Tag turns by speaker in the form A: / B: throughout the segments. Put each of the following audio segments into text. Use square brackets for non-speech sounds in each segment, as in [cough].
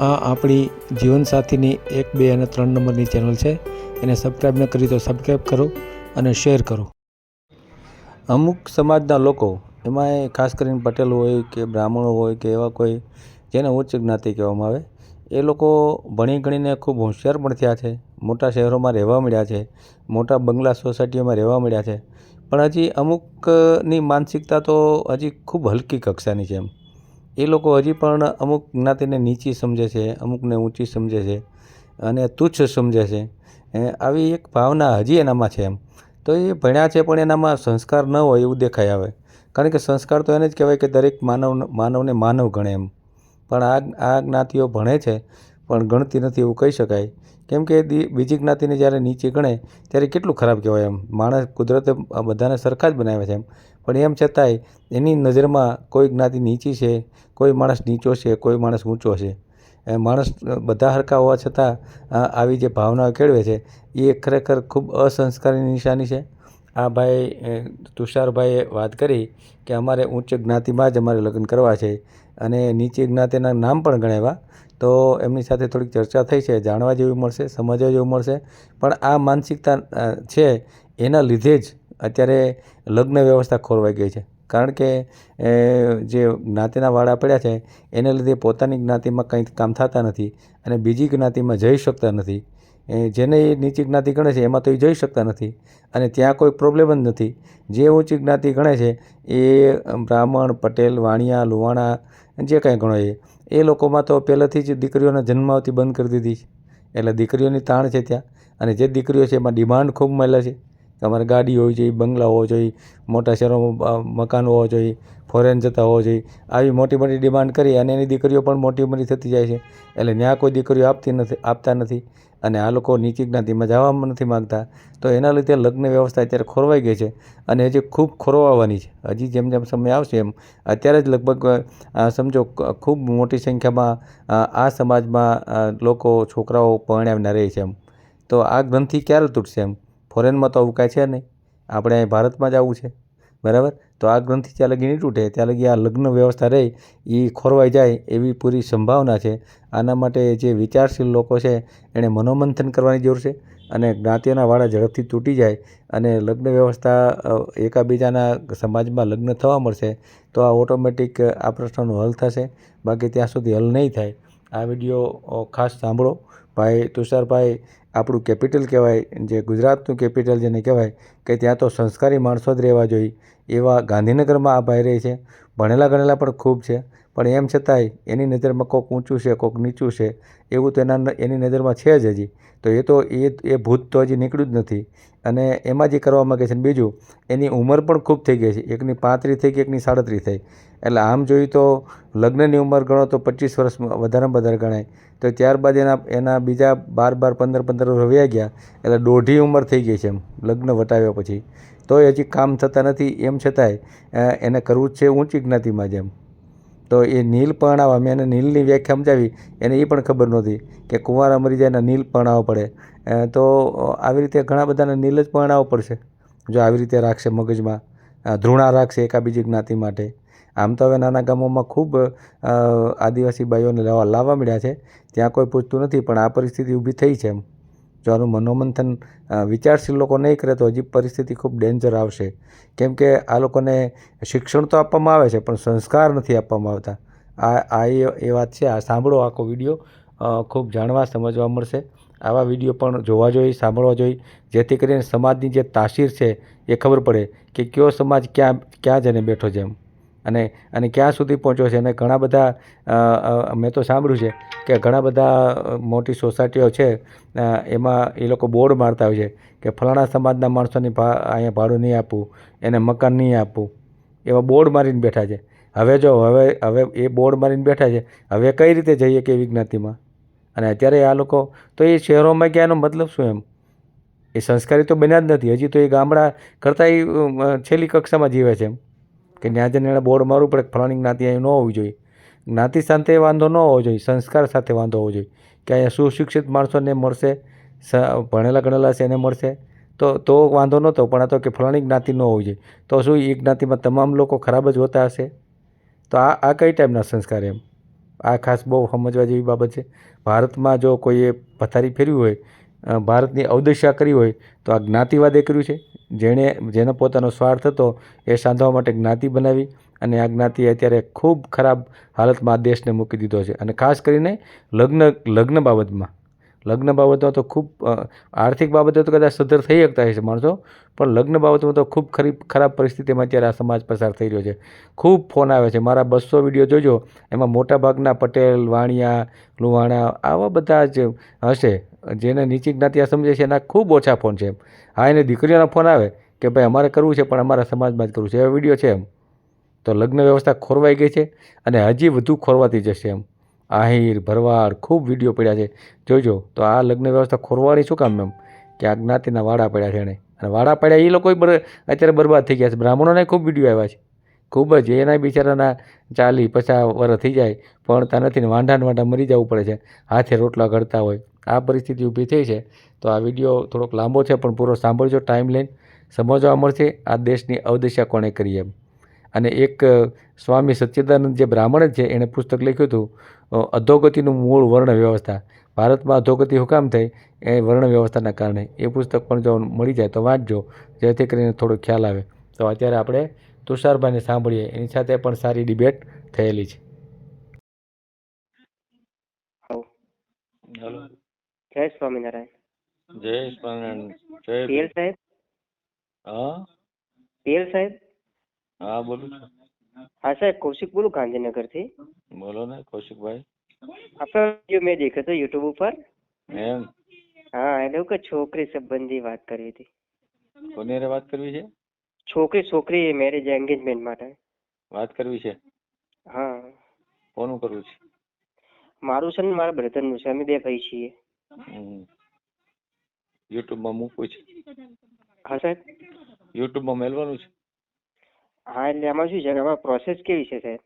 A: આ આપણી જીવનસાથીની એક, બે અને ત્રણ નંબરની ચેનલ છે. એને સબસ્ક્રાઈબ ન કરી તો સબસ્ક્રાઈબ કરો અને શેર કરો. અમુક સમાજના લોકો, એમાંય ખાસ કરીને પટેલ હોય કે બ્રાહ્મણો હોય કે એવા કોઈ, જેને ઉચ્ચ જ્ઞાતિ કહેવામાં આવે, એ લોકો ભણી ગણીને ખૂબ હોશિયાર પણ થયા છે. મોટા શહેરોમાં રહેવા મળ્યા છે. મોટા બંગલા સોસાયટીઓમાં રહેવા મળ્યા છે. પણ હજી અમુકની માનસિકતા તો હજી ખૂબ હલકી કક્ષાની છે એમ. એ લોકો હજી પણ અમુક જ્ઞાતિને નીચી સમજે છે, અમુકને ઊંચી સમજે છે અને તુચ્છ સમજે છે. આવી એક ભાવના હજી એનામાં છે એમ. તો એ ભણ્યા છે પણ એનામાં સંસ્કાર ન હોય એવું દેખાઈ આવે. કારણ કે સંસ્કાર તો એને જ કહેવાય કે દરેક માનવ, માનવને માનવ ગણે એમ. પણ આ આ જ્ઞાતિઓ ભણે છે પણ ગણતી નથી એવું કહી શકાય. કેમ કે બીજી જ્ઞાતિને જ્યારે નીચે ગણે ત્યારે કેટલું ખરાબ કહેવાય એમ. માણસ કુદરતે બધાને સરખા જ બનાવ્યા છે એમ. પણ એમ છતાંય એની નજરમાં કોઈ જ્ઞાતિ નીચી છે કોઈ માણસ નીચો છે, કોઈ માણસ ઊંચો છે. એ માણસ બધા હરખા હોવા છતાં આવી જે ભાવનાઓ કેળવે છે, એ ખરેખર ખૂબ અસંસ્કારની નિશાની છે. આ ભાઈ તુષારભાઈએ વાત કરી કે અમારે ઉચ્ચ જ્ઞાતિમાં જ અમારે લગ્ન કરવા છે અને નીચી જ્ઞાતિના નામ પણ ગણાવ્યા. તો એમની સાથે થોડીક ચર્ચા થઈ છે, જાણવા જેવું મળશે, સમજવા જેવું મળશે. પણ આ માનસિકતા છે, એના લીધે જ અત્યારે લગ્ન વ્યવસ્થા ખોરવાઈ ગઈ છે. કારણ કે જે જ્ઞાતિના વાડા પડ્યા છે, એને લીધે પોતાની જ્ઞાતિમાં કંઈ કામ થતા નથી અને બીજી જ્ઞાતિમાં જઈ શકતા નથી. જેને એ નીચી જ્ઞાતિ ગણે છે, એમાં તો એ જઈ શકતા નથી અને ત્યાં કોઈ પ્રોબ્લેમ જ નથી. જે ઊંચી જ્ઞાતિ ગણે છે, એ બ્રાહ્મણ, પટેલ, વાણિયા, લુવાણા, જે કાંઈ ગણો એ એ લોકોમાં તો પહેલેથી જ દીકરીઓને જન્માવતી બંધ કરી દીધી છે. એટલે દીકરીઓની તાણ છે ત્યાં અને જે દીકરીઓ છે, એમાં ડિમાન્ડ ખૂબ મળે છે. કે અમારે ગાડી હોવી જોઈએ, બંગલા હોવો જોઈએ, મોટા શહેરોમાં મકાન હોવો જોઈએ ફોરેન જતા હોવો જોઈએ. આવી મોટી મોટી ડિમાન્ડ કરી અને એની દીકરીઓ પણ મોટી ઉંમરની થતી જાય છે. એટલે ત્યાં કોઈ દીકરીઓ આપતી નથી, આપતા નથી. અને આ લોકો નીચી જ્ઞાતિમાં જવામાં નથી માગતા. તો એના લીધે લગ્ન વ્યવસ્થા અત્યારે ખોરવાઈ ગઈ છે અને હજી ખૂબ ખોરવાવાની છે. હજી જેમ જેમ સમય આવશે એમ, અત્યારે જ લગભગ સમજો ખૂબ મોટી સંખ્યામાં આ સમાજમાં લોકો છોકરાઓ પરણ્યા રહે છે એમ. તો આ ગ્રંથિ ક્યારે તૂટશે એમ? ફોરેનમાં તો આવું કાંઈ છે નહીં. આપણે અહીં ભારતમાં જ આવું છે. બરાબર? તો આ ગ્રંથિ ત્યાં લગી નહીં તૂટે. ત્યાં લગી આ લગ્ન વ્યવસ્થા રહે એ ખોરવાઈ જાય એવી પૂરી સંભાવના છે. આના માટે જે વિચારશીલ લોકો છે એણે મનોમંથન કરવાની જરૂર છે અને જ્ઞાતિઓના વાડા ઝડપથી તૂટી જાય અને લગ્ન વ્યવસ્થા એકાબીજાના સમાજમાં લગ્ન થવા મળશે, તો આ ઓટોમેટિક આ પ્રશ્નનો હલ થશે. બાકી ત્યાં સુધી હલ નહીં થાય. આ વીડિયો ખાસ સાંભળો. ભાઈ તુષારભાઈ આપણું કેપિટલ કહેવાય, જે ગુજરાતનું કેપિટલ જેને કહેવાય, કે ત્યાં તો સંસ્કારી માણસો જ રહેવા જોઈએ, એવા ગાંધીનગરમાં આ ભાઈ રહે છે. ભણેલા ગણેલા પણ ખૂબ છે. પણ એમ છતાંય એની નજરમાં કોઈક ઊંચું છે કોઈક નીચું છે, એવું તો એના એની નજરમાં છે જ હજી. તો એ તો, એ એ ભૂત તો હજી નીકળ્યું જ નથી. અને એમાં જે કરવા માગે છે બીજું, એની ઉંમર પણ ખૂબ થઈ ગઈ છે. એકની પાંત્રીસ થઈ કે એકની સાડત્રીસ થઈ. એટલે આમ જોઈએ તો લગ્નની ઉંમર ગણો તો પચીસ વર્ષ વધારેમાં વધારે ગણાય. તો ત્યારબાદ એના એના બીજા બાર બાર, પંદર પંદર વર્ષ વયા ગયા. એટલે દોઢી ઉંમર થઈ ગઈ છે એમ, લગ્ન વટાવ્યા પછી. તોય હજી કામ થતા નથી. એમ છતાંય એને કરવું જ છે ઊંચી જ્ઞાતિમાં જેમ તો એ નીલ પરણાવા, મેં એને નીલની વ્યાખ્યા સમજાવી, એને એ પણ ખબર નહોતી કે કુંવારા મરી જાય એને નીલ પરણાવવો પડે. તો આવી રીતે ઘણા બધાને નીલ જ પરણાવવો પડશે. જો આવી રીતે રાખશે મગજમાં ધૃણા રાખશે એકાબીજી જ્ઞાતિ માટે. આમ તો હવે નાના ગામોમાં ખૂબ આદિવાસી બાઈઓને લાવવા લાવવા મળ્યા છે. ત્યાં કોઈ પૂછતું નથી, પણ આ પરિસ્થિતિ ઊભી થઈ છે એમ. જો આનું મનોમંથન વિચારશીલ લોકો નહીં કરે તો હજી પરિસ્થિતિ ખૂબ ડેન્જર આવશે. કેમ કે આ લોકોને શિક્ષણ તો આપવામાં આવે છે, પણ સંસ્કાર નથી આપવામાં આવતા. આ આ એ વાત છે. આ સાંભળો આખો વીડિયો. ખૂબ જાણવા, સમજવા મળશે. આવા વીડિયો પણ જોવા જોઈએ સાંભળવા જોઈએ જેથી કરીને સમાજની જે તાસીર છે એ ખબર પડે કે કયો સમાજ ક્યાં ક્યાં જઈને બેઠો છે એમ. અને અને ક્યાં સુધી પહોંચ્યો છે? અને ઘણા બધા મેં તો સાંભળ્યું છે કે ઘણા બધા મોટી સોસાયટીઓ છે એમાં એ લોકો બોર્ડ મારતા હોય છે કે ફલાણા સમાજના માણસોને અહીંયા ભાડું નહીં આપવું, એને મકાન નહીં આપવું. એવા બોર્ડ મારીને બેઠા છે. હવે જો, હવે હવે એ બોર્ડ મારીને બેઠા છે, હવે કઈ રીતે જઈએ કે વિજ્ઞાતિમાં? જ્ઞાતિમાં અને અત્યારે આ લોકો, તો એ શહેરોમાં ગયા મતલબ શું એમ? એ સંસ્કારી તો બન્યા જ નથી. હજી તો એ ગામડા કરતાં એ છેલ્લી કક્ષામાં જીવે છે એમ. કે ત્યાં જઈને એણે બોર્ડ મારવું પડે ફલાણી જ્ઞાતિ અહીં ન હોવી જોઈએ. જ્ઞાતિ સાથે વાંધો ન હોવો જોઈએ, સંસ્કાર સાથે વાંધો હોવો જોઈએ. કે અહીંયા સુશિક્ષિત માણસોને મળશે ભણેલા ગણેલા છે એને મળશે, તો તો વાંધો નહોતો, પણ આ તો કે ફલાણી જ્ઞાતિ ન હોવી જોઈએ. તો શું એ જ્ઞાતિમાં તમામ લોકો ખરાબ જ હોતા હશે? તો આ આ કઈ ટાઈપના સંસ્કાર એમ? આ ખાસ બહુ સમજવા જેવી બાબત છે. ભારતમાં જો કોઈએ પથારી ફેરવી હોય ભારતની અવદશા કરી હોય તો આ જ્ઞાતિવાદે કર્યું છે. જેણે, જેનો પોતાનો સ્વાર્થ હતો એ સાંધવા માટે જ્ઞાતિ બનાવી અને આ જ્ઞાતિ અત્યારે ખૂબ ખરાબ હાલતમાં આ દેશને મૂકી દીધો છે. અને ખાસ કરીને લગ્ન લગ્ન બાબતમાં. લગ્ન બાબતમાં તો ખૂબ આર્થિક બાબતે તો કદાચ સદ્ધર થઈ શકતા હશે માણસો, પણ લગ્ન બાબતમાં તો ખૂબ ખરી, ખરાબ પરિસ્થિતિમાં અત્યારે આ સમાજ પસાર થઈ રહ્યો છે. ખૂબ ફોન આવે છે. મારા બસો વીડિયો જોજો. એમાં મોટાભાગના પટેલ, વાણિયા, લુહાણા આવા બધા જ હશે. જેને નીચી જ્ઞાતિ આ સમજે છે, એના ખૂબ ઓછા ફોન છે હા, એને દીકરીઓના ફોન આવે કે ભાઈ, અમારે કરવું છે, પણ અમારા સમાજમાં જ કરવું છે. એવા વીડિયો છે એમ. તો લગ્ન વ્યવસ્થા ખોરવાઈ ગઈ છે અને હજી વધુ ખોરવાતી જશે એમ. આહિર, ભરવાડ, ખૂબ વીડિયો પડ્યા છે. જોજો, તો આ લગ્ન વ્યવસ્થા ખોરવાની શું કામ એમ? કે આ જ્ઞાતિના વાડા પડ્યા છે એણે. અને વાડા પડ્યા એ લોકો અત્યારે બરબાદ થઈ ગયા છે. બ્રાહ્મણોને ખૂબ વીડિયો આવ્યા છે. ખૂબ જ, એના બિચારાના ચાલી પચાસ વર્ષ થઈ જાય, પણ નથી ને વાંઢા વાંઢા મરી જવું પડે છે. હાથે રોટલા ઘડતા હોય આ પરિસ્થિતિ ઊભી થઈ છે. તો આ વીડિયો થોડોક લાંબો છે, પણ પૂરો સાંભળજો ટાઈમ લઈને. સમજવા મળશે, આ દેશની અવદશા કોણે કરી એમ. અને એક સ્વામી સચ્ચિદાનંદ જે બ્રાહ્મણ જ છે, એણે પુસ્તક લખ્યું હતું અધોગતિનું મૂળ વર્ણ વ્યવસ્થા ભારતમાં અધોગતિ હુકામ થઈ, એ વર્ણ વ્યવસ્થાના કારણે. એ પુસ્તક પણ જો મળી જાય તો વાંચજો, જેથી કરીને થોડો ખ્યાલ આવે. તો અત્યારે આપણે તુષારભાઈને સાંભળીએ. એની સાથે પણ સારી ડિબેટ થયેલી છે
B: હવ
A: હલો
B: જય સ્વામિનારાયણ.
A: જય સ્વામિનારાયણ.
B: પીએલ સાહેબ?
A: હા?
B: પીએલ સાહેબ?
A: હા બોલું.
B: હા સાહેબ કૌશિક બોલું ગાંધીનગરથી.
A: બોલો ને કૌશિકભાઈ.
B: આપણો વીડિયો મેં દેખ્યો હતો યુટ્યુબ ઉપર.
A: એમ?
B: હા એટલે કે છોકરી સંબંધી વાત કરી હતી.
A: કોની વાત કરવી છે?
B: છોકરી છોકરી મેરેજ એન્ગેજમેન્ટ માટે.
A: વાત કરવી છે?
B: હા.
A: કોનું કરવું છે?
B: મારું છે ને મારા બ્રધરનું છે. અમે બે ભાઈ છીએ.
A: યુટ્યુબમાં મૂકવું છે.
B: હા સાહેબ?
A: યુટ્યુબમાં મેળવાનું છે?
B: હા એટલે એમાં શું છે કે એમાં પ્રોસેસ કેવી છે સાહેબ?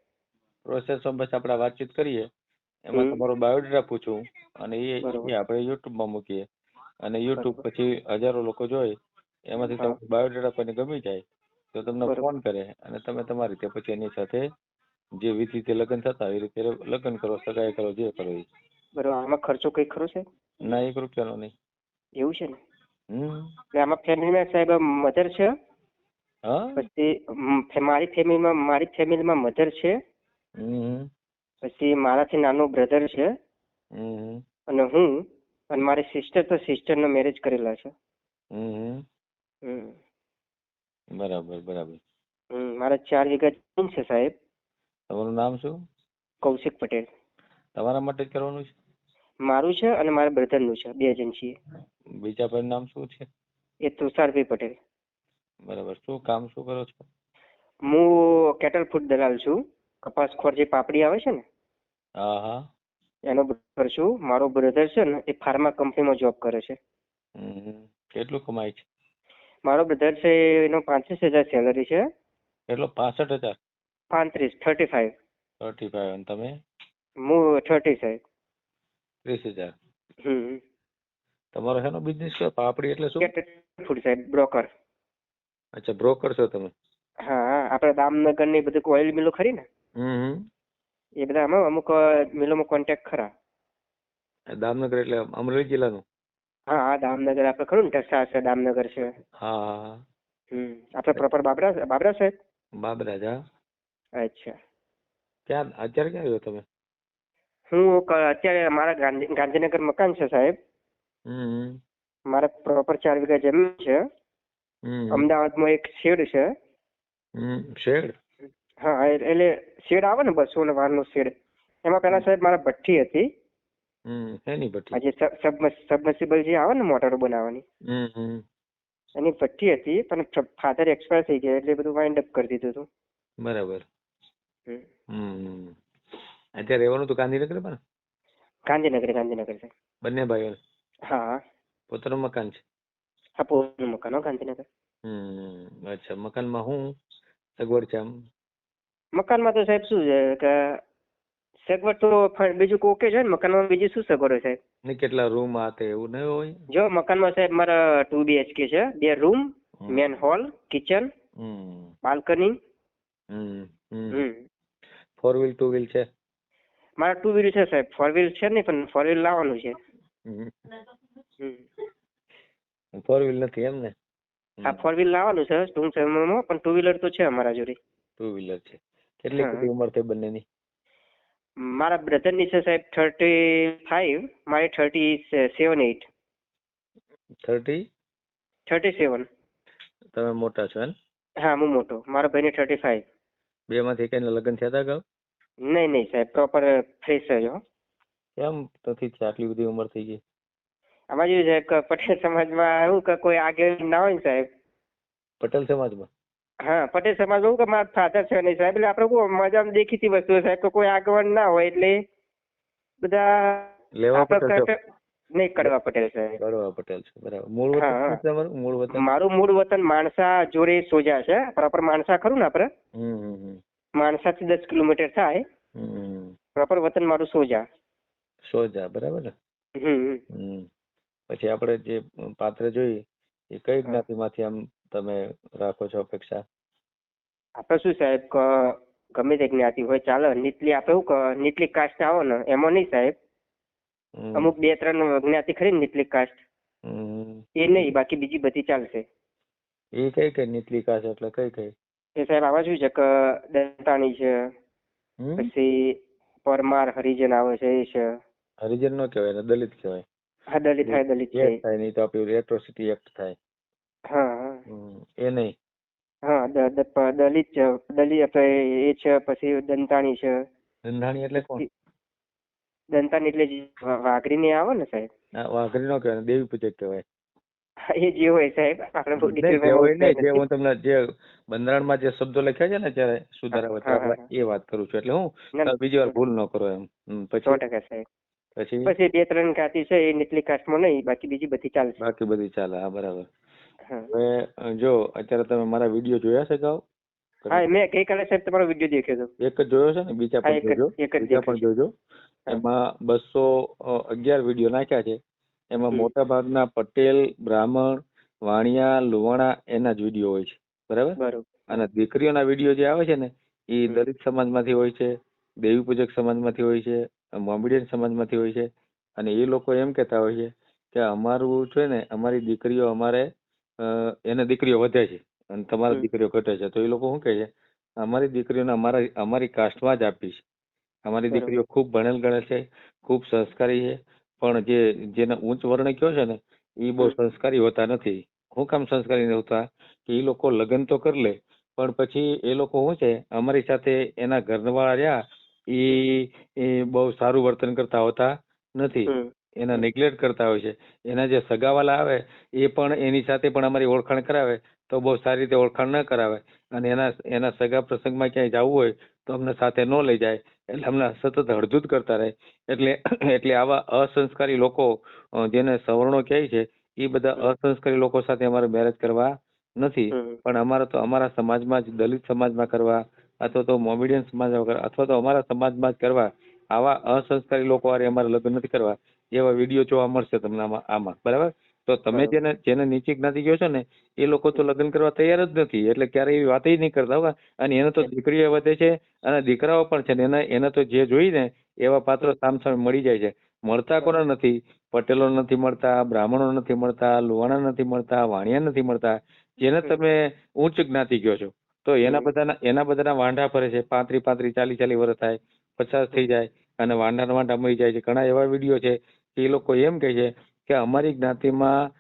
A: પ્રોસેસમાં બસ આપણે વાતચીત કરીએ. એમાં તમારો બાયોડેટા પૂછું અને એ આપણે યુટ્યુબમાં મૂકીએ. અને યુટ્યુબ પછી હજારો લોકો જોઈ એમાંથી
B: તમને
A: તમારો બાયોડેટા કોઈને ગમી જાય તો તમને ફોન કરે અને તમે તમારી રીતે પછી એની સાથે જે વિધિથી લગ્ન થતા એ રીતે લગ્ન કરો સગાઈ કરો જે કરો એ.
B: બરોબર આમાં ખર્ચો કઈ ખરો છે
A: ના એક રૂપિયાનો નહીં.
B: એવું છે ને?
A: હમ.
B: એટલે આમાં ફેમિલીમાં સાહેબ મધર છે? પછી મારી ફેમિલીમાં મારી ફેમિલીમાં મધર છે. પછી મારાથી નાનો બ્રધર છે. અને હું અને મારી સિસ્ટર તો સિસ્ટરનો મેરેજ કરેલા છે.
A: બરાબર બરાબર.
B: મારા ચાર વીઘા જમીન છે સાહેબ.
A: તમારું નામ શું?
B: કૌશિક પટેલ.
A: તમારા માટે જ કરવાનું છે?
B: મારું છે અને મારા બ્રધરનું છે. બે જણ છીએ.
A: બીજા ભાઈનું નામ શું છે?
B: એ તુષારભાઈ પટેલ.
A: બરાબર. શું કામ શું કરો છો?
B: હું કેટલ ફૂડ દલાલ છું. કપાસ ખોર જે પાપડી આવે છે ને?
A: હા હા.
B: એનો બ્રધર છું. મારો બ્રધર છે ને એ ફાર્મા કંપનીમાં જોબ કરે છે.
A: કેટલું કમાય છે?
B: મારો બ્રધર છે એનો પાંત્રીસ હજાર સેલરી છે.
A: કેટલો? પાસઠ હજાર?
B: પાંત્રીસ થર્ટી ફાઈવ
A: થર્ટી ફાઈવ અને તમે?
B: હું થર્ટી સાહેબ
A: ત્રીસ હજાર
B: હમ.
A: તમારો શેનો બિઝનેસ છે? પાપડી એટલે શું?
B: કેટલ ફૂડ સાહેબ બ્રોકર
A: અચ્છા બ્રોકર છો તમે?
B: હા આપણે દામનગરની બધી ઓઇલ મિલો ખરી ને?
A: હમ
B: એ બધા આમાં અમુક મિલોમાં કોન્ટેક્ટ ખરા.
A: દામનગર એટલે અમરેલી જિલ્લાનું?
B: હા હા દામનગર આપણે ખરું ને ટેક્સા છે દામનગર છે.
A: હા હા હા.
B: હમ આપણે પ્રોપર બાબરા બાબરા સાહેબ?
A: બાબરાજ હા.
B: અચ્છા.
A: ક્યાં અત્યારે ક્યાં રહ્યો તમે?
B: હું અત્યારે મારા ગાંધીનગર મકાન છે સાહેબ. મારે પ્રોપર ચાર વીઘા જમીન છે. અમદાવાદમાં એક શેડ છે.
A: શેડ?
B: હા એટલે શેડ આવે ને બસો ને વાર નો શેડ. એમાં પેલા સાહેબ મારા ભઠ્ઠી હતી.
A: ભઠ્ઠી?
B: જે સબમર્સિબલ જે આવે ને મોટરો બનાવવાની.
A: હમ હમ.
B: એની ભઠ્ઠી હતી પણ ફાધર એક્સપાયર થઈ ગયા એટલે બધું વાઇન્ડ અપ કરી દીધું હતું.
A: બરાબર.
B: હમ.
A: અત્યારે રહેવાનું તો ગાંધીનગર પણ?
B: ગાંધીનગર ગાંધીનગર. છે
A: બંને ભાઈઓ
B: હા.
A: પોતાનું મકાન છે?
B: હા પોતાનું મકાન હો ગાંધીનગર.
A: હમ અચ્છા મકાનમાં હું? સગવડ છે આમ?
B: મકાનમાં તો સાહેબ શું છે કે સગવડ તો બીજું કોકે છે ને મકાનમાં બીજું શું સગવડ સાહેબ?
A: ને કેટલા રૂમ આ તે એવું નહીં હોય?
B: જો મકાનમાં સાહેબ મારા ટુ બીએચકે છે બે room main hall kitchen
A: hmm.
B: Balcony
A: hmm hmm. Four wheel two wheel છે?
B: મારા ટુ વ્હીલ છે સાહેબ. ફોર વ્હીલ છે નહીં પણ ફોર વ્હીલ લાવવાનું છે.
C: ફોર વ્હીલ નથી એમ ને?
B: હા ફોર વ્હીલ લાવવાનું છે ટૂંક સમયમાં પણ ટુ વ્હીલર તો છે અમારા જોડે.
C: ટુ વ્હીલર છે. કેટલી. કેટલી ઉંમર થઈ બંનેની?
B: મારા બ્રધરની છે સાહેબ થર્ટી ફાઈવ મારી thirty seven eight
C: thirty
B: thirty seven
C: તમે મોટા છો એમ?
B: હા હું મોટો. મારા ભાઈની થર્ટી ફાઈવ
C: બે માંથી કઈ લગ્ન થયા હતા અગાઉ
B: નહીં નહીં સાહેબ પ્રોપર ફ્રેશ જ હો.
C: કેમ નથી છે આટલી બધી ઉંમર થઈ ગઈ.
B: આમાં જેવું છે કે પટેલ સમાજમાં એવું કે કોઈ આગળ ના હોય ને સાહેબ?
C: પટેલ સમાજમાં?
B: હા પટેલ સમાજ એવું કે મારા ફાધર છે નહીં સાહેબ? એટલે આપણે કોઈ મજામાં દેખીતી વસ્તુ સાહેબ કે કોઈ આગળ ના હોય એટલે બધા
C: લેવા પટેલ
B: નહીં કડવા પટેલ સાહેબ.
C: કડવા પટેલ છે બરાબર. મૂળ વતન તમારું? મૂળ વતન?
B: મારું મૂળ વતન માણસા જોડે સોજા છે પ્રોપર માણસા ખરું ને આપણે?
C: હમ હમ.
B: માણસાથી દસ કિલોમીટર થાય. પ્રોપર વતન મારું સોજા.
C: સોજા બરાબર ને?
B: હમ
C: પછી આપણે જે પાત્ર જોઈ એ કઈ જ્ઞાતિમાંથી આમ તમે રાખો છો અપેક્ષા?
B: આપણે શું સાહેબ ગમે તે જ્ઞાતિ હોય ચાલે નીટલી આપણે એવું નીટલી કાસ્ટ આવો ને એમાં નહીં સાહેબ. અમુક બે ત્રણ જ્ઞાતિ ખરી ને નીચલી કાસ્ટ. એ નહીં બાકી બીજી બધી ચાલશે.
C: એ કઈ કઈ નીટલી કાશ એટલે કઈ કઈ?
B: એ સાહેબ આવા શું છે? કે દંતાણી છે પછી પરમાર હરિજન આવે છે એ છે.
C: હરિજન નો કહેવાય ને દલિત કહેવાય.
B: હા દલિત થાય દલિત
C: થાય નહીં તો આપણું રેટ્રોસિટી એક્ટ થાય.
B: હા
C: એ નહીં.
B: હા દલિત છે દલિત આપણે એ છે પછી દંતાણી છે.
C: દંતાણી એટલે કોણ?
B: દંતાણી એટલે વાઘરી ને આવે ને સાહેબ?
C: વાઘરી નો કહેવાય દેવી પૂજક કહેવાય.
B: એ જે હોય સાહેબ. આપણે બહુ
C: જે હું તમને જે બંધારણમાં જે શબ્દો લખ્યા છે ને અત્યારે સુધારા એ વાત કરું છું. એટલે હું બીજી વાર ભૂલ ન કરો એમ. પછી?
B: ટકા સાહેબ.
C: પછી?
B: પછી બે ત્રણ કાતી છે એ નીચલી કાસ્ટમાં નહીં બાકી બીજી બધી ચાલશે
C: બાકી બધી ચાલે હા બરાબર. હવે જો અત્યારે તમે મારા વીડિયો જોયા છે અગાઉ
B: હા મેં ગઈકાલે સાહેબ તમારો વીડિયો દેખ્યો હતો.
C: એક જ જોયો છે ને બીજા પણ જોજો.
B: એક જ
C: બીજા પણ જોજો. એમાં બસો અગિયાર વીડિયો નાખ્યા છે. એમાં મોટા ભાગના પટેલ બ્રાહ્મણ વાણિયા લુવાણા એના જ વીડિયો હોય છે. બરાબર? અને દીકરીઓના વીડિયો જે આવે છે ને એ. દલિત સમાજમાંથી હોય છે દેવી પૂજક સમાજમાંથી હોય છે મોમેડિયન સમાજમાંથી હોય છે. અને એ લોકો એમ કહેતા હોય છે કે અમારું છે ને અમારી દીકરીઓ અમારે એને દીકરીઓ વધે છે. અને તમારી દીકરીઓ ઘટે છે. તો એ લોકો શું કહે છે? અમારી દીકરીઓને અમારા અમારી કાસ્ટમાં જ આપી છે અમારી દીકરીઓ ખૂબ ભણેલ ગણે છે ખૂબ સંસ્કારી છે. પણ જે જેને ઉચ્ચ વર્ણ કયો છે ને એ બહુ સંસ્કારી હોતા નથી. હું કામ સંસ્કારી નથી હોતા કે એ લોકો લગ્ન તો કરી લે પણ પછી એ લોકો શું છે અમારી સાથે એના ઘરવાળા રહ્યા એ એ બહુ સારું વર્તન કરતા હોતા નથી. એના નેગ્લેક્ટ કરતા હોય છે. એના જે સગાવાલા આવે એ પણ એની સાથે પણ અમારી ઓળખાણ કરાવે તો બહુ સારી રીતે ઓળખાણ ન કરાવે. અને એના એના સગા પ્રસંગમાં ક્યાંય જવું હોય તો અમને સાથે ન લઈ જાય. એટલે અમને સતત હડધૂત કરતા રહે. એટલે એટલે આવા અસંસ્કારી લોકો જેને સવર્ણો કહે છે એ બધા અસંસ્કારી લોકો સાથે અમારે મેરેજ કરવા નથી. પણ અમારે તો અમારા સમાજમાં જ દલિત સમાજમાં કરવા અથવા તો મોમેડિયન સમાજમાં કરવા અથવા તો અમારા સમાજમાં જ કરવા આવા અસંસ્કારી લોકો વાળી અમારે લગ્ન નથી કરવા. એવા વીડિયો જોવા મળશે તમને આમાં આમાં. બરાબર? તો તમે જેને જેને નીચી જ્ઞાતિ કહો છો ને એ લોકો તો લગ્ન કરવા તૈયાર જ નથી એટલે ક્યારે એવી વાત નહીં કરતા હોય અને એને તો દીકરીઓ વધે છે અને દીકરાઓ પણ છે ને એને એને તો જે જોઈ ને એવા પાત્રો સામસામે મળી જાય છે. મળતા કોને નથી? પટેલો નથી મળતા બ્રાહ્મણો નથી મળતા લુવાણા નથી મળતા વાણિયા નથી મળતા. જેને તમે ઉચ્ચ જ્ઞાતિ કહો છો તો એના બધાના એના બધાના વાંઢા ફરે છે. પાંત્રી પાંત્રી ચાલી ચાલી વર્ષ થાય પચાસ થઈ જાય અને વાંઢા વાંઢા મરી જાય છે. ઘણા એવા વીડિયો છે કે એ લોકો એમ કહે છે કે અમારી જ્ઞાતિમાં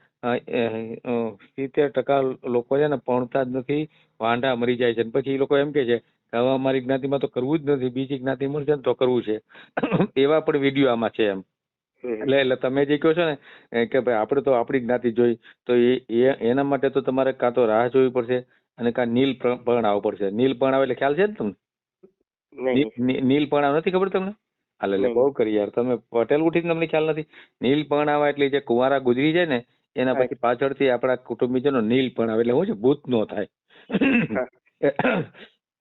C: સિત્તેર ટકા લોકો છે ને ભણતા જ નથી વાંઢા મરી જાય છે. પછી એ લોકો એમ કે છે કે હવે અમારી જ્ઞાતિમાં તો કરવું જ નથી બીજી જ્ઞાતિ મળશે ને તો કરવું છે. [coughs] એવા પણ વીડિયો આમાં છે એમ. એટલે એટલે તમે જે કહો છો ને કે ભાઈ આપણે તો આપણી જ્ઞાતિ જોઈ તો એ એના માટે તો તમારે કાં તો રાહ જોવી પડશે અને કાં નીલ પણ પરણાવવું પડશે. નીલ પરણાવ એટલે ખ્યાલ છે ને તમને? નીલ પણ નીલ પરણાવ નથી ખબર તમને? હાલ એટલે બહુ કરી યાર. તમે પટેલ ઉઠી તમને ખ્યાલ નથી. નીલ પરણાવા એટલે જે કુંવારા ગુજરી જાય ને એના પછી પાછળથી આપણા કુટુંબીજનો નીલ પરણાવે એટલે શું છે ભૂત નો થાય.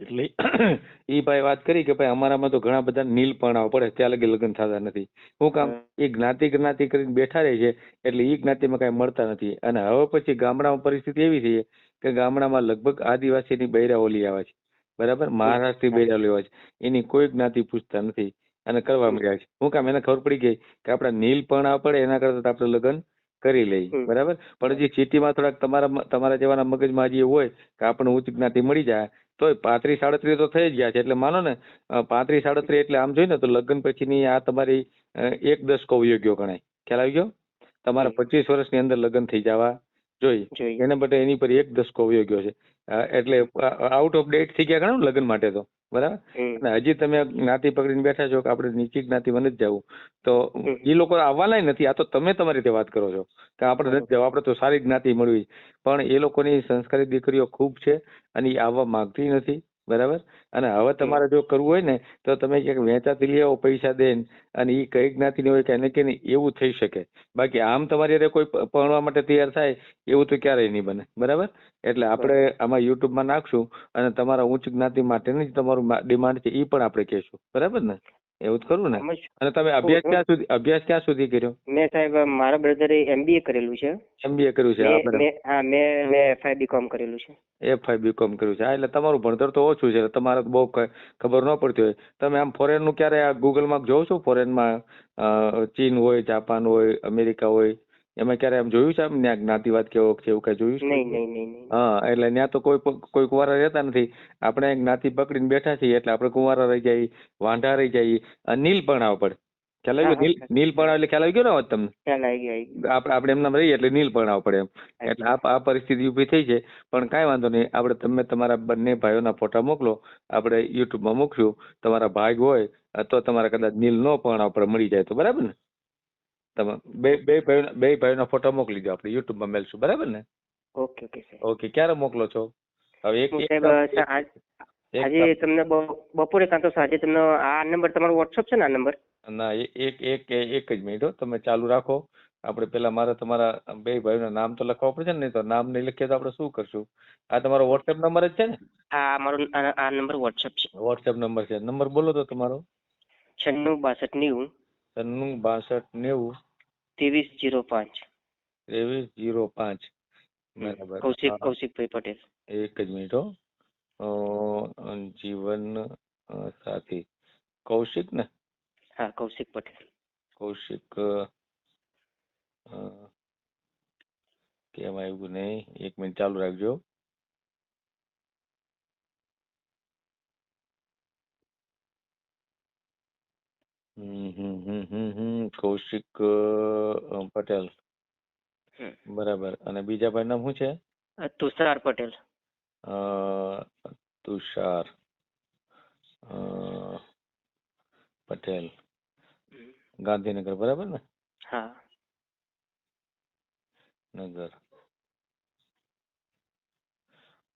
C: એટલે એ ભાઈ વાત કરી કે ભાઈ અમારામાં તો ઘણા બધા નીલ પરણાવ પડે ત્યાં લગી લગ્ન થતા નથી. શું કામ એ જ્ઞાતિ જ્ઞાતિ કરીને બેઠા રહે છે એટલે એ જ્ઞાતિમાં કાંઈ મળતા નથી. અને હવે પછી ગામડામાં પરિસ્થિતિ એવી છે કે ગામડામાં લગભગ આદિવાસીની બૈરાઓલી આવે છે. બરાબર? મહારાષ્ટ્રની બૈરાઓલી આવે છે. એની કોઈ જ્ઞાતિ પૂછતા નથી. અને કરવા મળ્યા છે. હું કામ એને ખબર પડી ગઈ કે આપણે નીલ પણ પડે એના કરતા આપણે લગ્ન કરી
B: લઈ
C: બરાબર? પણ હજી સિટીમાં થોડાક તમારા તમારા જેવાના મગજમાં હજી હોય કે આપણને ઉચ્ચ જ્ઞાતિ મળી જાય તો પાંત્રીસ સાડત્રીસ તો થઈ ગયા છે. એટલે માનો ને પાંત્રીસ સાડત્રીસ એટલે આમ જોઈએ ને તો લગ્ન પછીની આ તમારી એક દશકો યોગ્ય ગણાય. ખ્યાલ આવી ગયો? તમારા. પચીસ વર્ષની અંદર લગ્ન થઈ જવા જોઈએ. એના બદલે એની પર એક દશકો યોગ્ય છે. એટલે આઉટ ઓફ ડેટ થઈ ગયા ઘણા લગ્ન માટે તો બરાબર? હજી તમે જ્ઞાતિ પકડીને બેઠા છો કે આપણે નીચી જ્ઞાતિમાં જ જવું તો એ લોકો આવવાના નથી આ તો તમે તમારી રીતે વાત કરો છો કે આપણે નથી જવું આપણે તો સારી જ્ઞાતિ મળવી. પણ એ લોકોની સંસ્કારી દીકરીઓ ખૂબ છે અને એ આવવા માંગતી નથી. બરાબર? અને હવે તમારે જો કરવું હોય ને તો તમે ક્યાંક વેચાતી લઈ આવો પૈસા દઈને અને એ કઈ જ્ઞાતિની હોય કે એને કે નહીં એવું થઈ શકે. બાકી આમ તમારી અરે કોઈ ભણવા માટે તૈયાર થાય એવું તો ક્યારેય નહીં બને. બરાબર? એટલે આપણે આમાં યુટ્યુબમાં નાખશું અને તમારા ઉચ્ચ જ્ઞાતિ માટેની જ તમારું ડિમાન્ડ છે એ પણ આપણે કહેશું. બરાબર ને? એવું જ ખરું ને? અને તમે અભ્યાસ ક્યાં સુધી અભ્યાસ ક્યાં સુધી કર્યો?
B: મેં સાહેબ મારા બ્રધરે એમબીએ કરેલું છે.
C: એમબીએ કર્યું છે
B: હા મેં મેં એફઆઈ બીકોમ કરેલું છે.
C: એફઆઈ બીકોમ કર્યું છે હા એટલે તમારું ભણતર તો ઓછું છે તમારે બહુ ખબર ન પડતી હોય. તમે આમ ફોરેનનું ક્યારે આ ગૂગલમાં જોવો છો? ફોરેનમાં ચીન હોય જાપાન હોય અમેરિકા હોય? એમાં ક્યારે એમ જોયું છે એમ ત્યાં જ્ઞાતિવાદ કેવો છે એવું કઈ જોયું છે?
B: નહીં નહીં નહીં નહીં.
C: હા એટલે ત્યાં તો કોઈ કોઈ કુંવારા રહેતા નથી. આપણે જ્ઞાતિ પકડીને બેઠા છીએ એટલે આપણે કુંવારા રહી જઈએ વાંઢા રહી જઈએ અને નીલ પણ આવ પડે ખ્યાલ આવી ગયો? નીલ
B: હા.
C: નીલ પણ એટલે ખ્યાલ આવી ગયો ને હવે તમને?
B: ખ્યાલ આવી ગયો
C: આપણે આપણે એમના રહીએ એટલે નીલ પણ આવ પડે એમ. એટલે આ આ પરિસ્થિતિ ઊભી થઈ છે. પણ કાંઈ વાંધો નહીં આપણે તમે તમારા બંને ભાઈઓના ફોટા મોકલો. આપણે યુટ્યુબમાં મૂકશું તમારા ભાઈ હોય તો તમારે કદાચ નીલ નો પણ આપણે મળી જાય તો બરાબર ને? તમે બે બે ભાઈઓના બે ભાઈનો ફોટો મોકલી દો આપણે યુટ્યુબમાં મેલશું. બરાબર ને?
B: ઓકે ઓકે સાહેબ.
C: ઓકે ક્યારે મોકલો છો? હવે એક
B: આજ- તમને બપોરે કાં તો સાંજે તમને આ નંબર તમારો વોટ્સઅપ છે ને આ નંબર?
C: ના એક એક એક જ મિનિટ હો તમે ચાલુ રાખો. આપણે પેલા મારે તમારા બે ભાઈઓના નામ તો લખવા પડશે ને નહીં તો નામ નહીં લખીએ તો આપણે શું કરશું? આ તમારો વોટ્સએપ નંબર જ છે ને?
B: આ મારો આ નંબર વોટ્સઅપ છે.
C: વોટ્સએપ નંબર છે. નંબર બોલો તો તમારો.
B: છન્નું બાસઠ નેવું.
C: છન્નું બાસઠ નેવું.
B: ત્રેવીસ જીરો પાંચ.
C: ત્રેવીસ જીરો પાંચ. બરાબર.
B: કૌશિક કૌશિકભાઈ પટેલ.
C: એક જ મિનિટ હો. જીવન સાથી. કૌશિક ને?
B: હા કૌશિક પટેલ.
C: કૌશિક કેમ આવ્યું નહીં. એક મિનિટ ચાલુ રાખજો. હમ હમ હમ હમ હમ. કૌશિક અ, પટેલ.
B: હમ.
C: બરાબર. અને બીજા ભાઈ નામ શું છે?
B: અ, તુષાર પટેલ.
C: અ, તુષાર અ, પટેલ. ગાંધીનગર બરાબર ને?
B: હા.
C: નગર.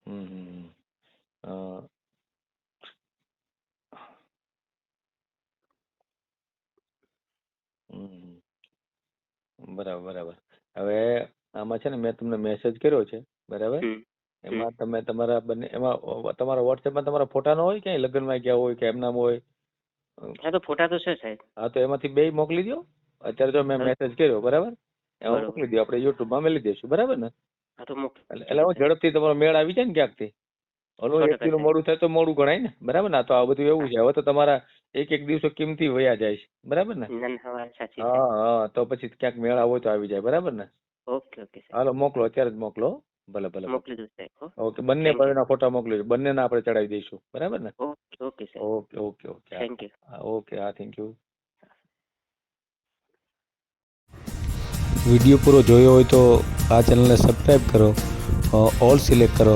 C: હમ હમ હમ. અ, હમ. બરાબર બરાબર. હવે આમાં છે ને મેં તમને મેસેજ કર્યો છે બરાબર? એમાં તમે તમારા બંને એમાં તમારા વોટ્સએપમાં તમારા ફોટા નો હોય ક્યાંય? લગ્નમાં ગયા હોય કે એમના હોય?
B: હા તો ફોટા તો છે સાહેબ.
C: હા તો એમાંથી બે મોકલી દો અત્યારે જો મેં મેસેજ કર્યો બરાબર? એમાં. મોકલી દો આપણે યુટ્યુબમાં મેલી દઈશું બરાબર ને?
B: હા તો મોકલો
C: એટલે એટલે હું ઝડપથી તમારો મેળ આવી જાય ને ક્યાંકથી? ઓલું
B: સાહેબ.
C: મોડું થાય તો મોડું ગણાય ને. બરાબર ને? તો આ બધું એવું છે. હવે તો તમારા એક એક દિવસો કિંમતી વયા જાય છે. બરાબર ને?
B: હા
C: હા. તો પછી ક્યાંક મેળા હોય તો આવી જાય. બરાબર ને?
B: ઓકે ઓકે
C: હાલો મોકલો. અત્યારે જ મોકલો ભલે ભલે.
B: મોકલી દઉં સાહેબ
C: ઓકે. બંને
B: Thank
C: ફોટા મોકલી દો. બંનેના આપણે ચડાવી દઈશું. બરાબર ને?
B: Okay okay
C: okay okay okay. હા.
B: Thank you
C: okay. હા થેન્ક યુ
A: વીડિયો પૂરો જોયો હોય તો આ ચેનલને સબસ્ક્રાઈબ કરો ઓલ સિલેક્ટ કરો.